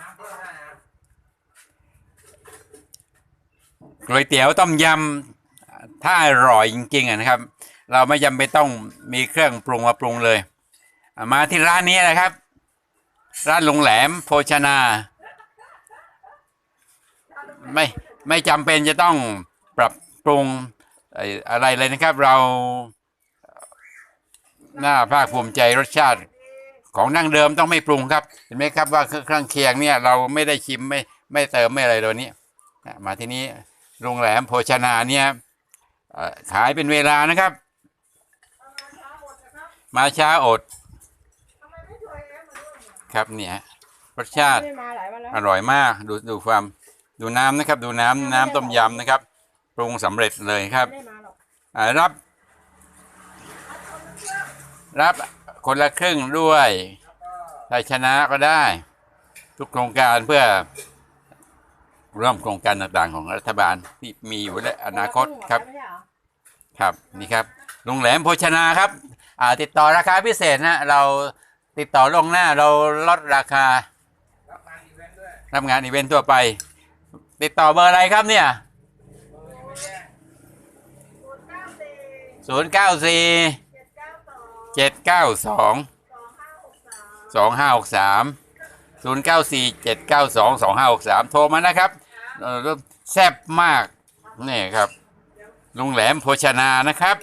น้ำเพิ่มได้นะก๋วยเตี๋ยวต้มยำถ้าอร่อยจริงๆนะครับ เราไม่จำเป็นต้องมีเครื่องปรุงมาปรุงเลย มาที่ร้านนี้นะครับ ร้านลุงแหลมโภชนา ไม่ไม่จำเป็นจะต้องปรับปรุงอะไรเลยนะครับ เรา หน้าภาคภูมิใจรสชาติ ของดั้งเดิมต้องไม่ปรุงครับ เห็นไหมครับว่าเครื่องเคียงเนี่ยเราไม่ได้ชิมไม่ไม่เติมไม่อะไรเลยนี้นะมาที่นี้โรงแรมโภชนาเนี่ยเอ่อขายเป็นเวลานะครับ มาช้าอดครับเนี่ยรสชาติไม่ได้มาหลายวันแล้วอร่อยมากดูดูความดูน้ำนะครับ ดูน้ำน้ำต้มยำนะครับปรุงสำเร็จเลยครับไม่ได้มาหรอกอ่ารับ รับ คนละครึ่งด้วยได้ชนะก็ได้ ทุกโครงการเพื่อร่วมโครงการต่างๆของรัฐบาลที่มีอยู่และอนาคตครับ ครับนี่ครับโรงแรมโภชนาครับ อ่า ติดต่อราคาพิเศษนะเราติดต่อลงหน้าเราลดราคารับงานอีเวนต์ทั่วไป ติดต่อเบอร์อะไรครับเนี่ยศูนย์94 เจ็ดเก้าสองสองห้าหกสามศูนย์เก้าสี่เจ็ดเก้าสองสองห้าหกสามโทรมานะครับเอ่อแซ่บมากนี่ครับลุงแหลมโภชนานะครับ